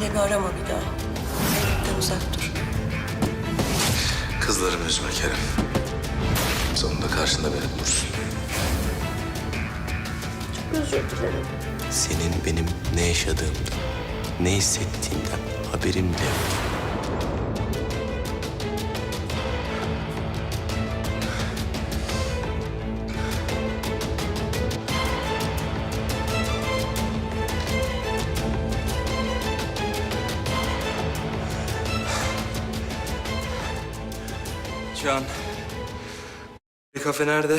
Onu arama bir daha. Evimden uzak dur. Kızlarımı üzme Kerem. Sonunda karşında beni bulursun. Çok özür dilerim. Senin benim ne yaşadığımdan, ne hissettiğimden haberim bile yok. Can. Kafe nerede?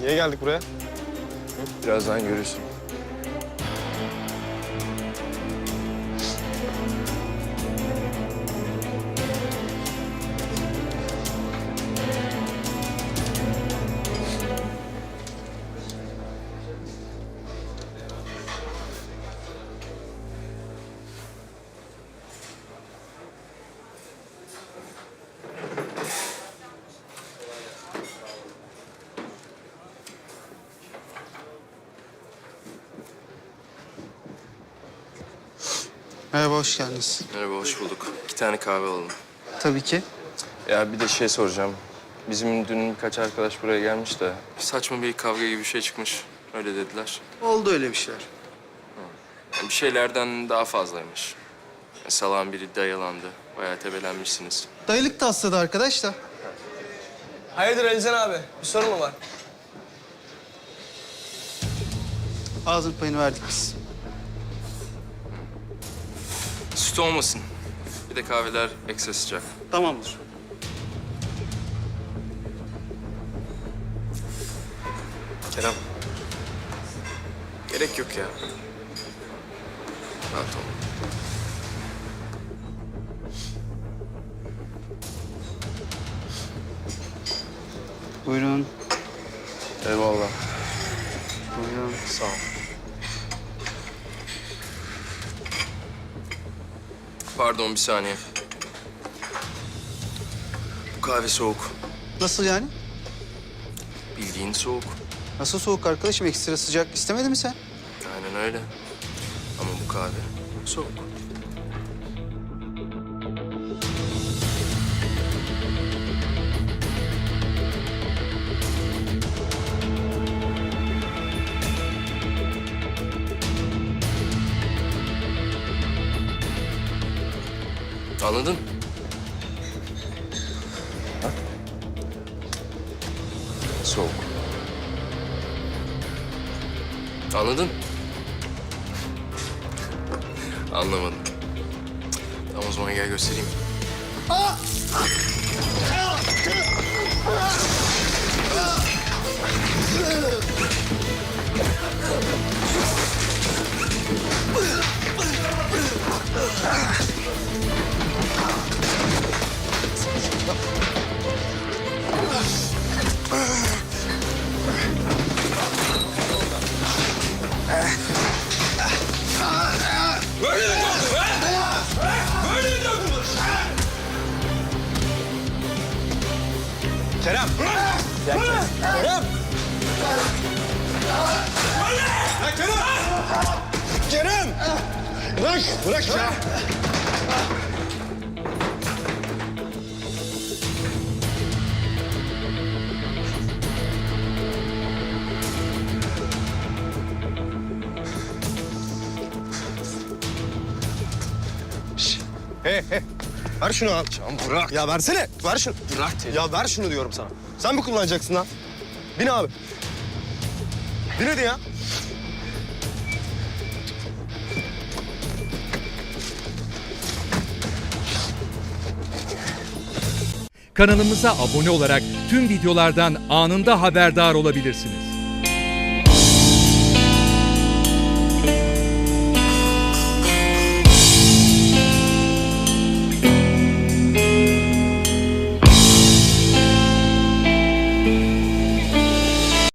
Niye geldik buraya? Birazdan görürsün. Merhaba, hoş geldiniz. Merhaba, hoş bulduk. İki tane kahve alalım. Tabii ki. Ya bir de şey soracağım. Bizim dün birkaç arkadaş buraya gelmiş de... Saçma bir kavga gibi bir şey çıkmış. Öyle dediler. Oldu öyle bir şeyler. Yani bir şeylerden daha fazlaymış. Salağın biri dayalandı. Bayağı tebelenmişsiniz. Dayılık tasladı arkadaş da. Hayırdır Alican abi? Bir sorun mu var? Ağzın payını verdik biz. Süt olmasın. Bir de kahveler ekstra sıcak. Tamamdır. Kerem. Gerek yok ya. Rahat ol. Buyurun, Eyvallah. buyurun. Sağ ol. Pardon bir saniye. Bu kahve soğuk. Nasıl yani? Bildiğin soğuk. Nasıl soğuk arkadaşım? Ekstra sıcak istemedi mi sen? Aynen öyle. Ama bu kahve soğuk. Anladın? Ha? Soğuk. Anladın? Anlamadım. Tamam o zaman gel göstereyim. Kerem! Kerem! Kerem! Ya Kerem! Kerem! Bırak! Bırak ya! Şş, He he. Ver şunu al. Can bırak. Ya versene. Ver şunu. Bırak dedi. Ya ver şunu diyorum sana. Sen mi kullanacaksın lan? Bin abi. Bin hadi ya. Kanalımıza abone olarak tüm videolardan anında haberdar olabilirsiniz.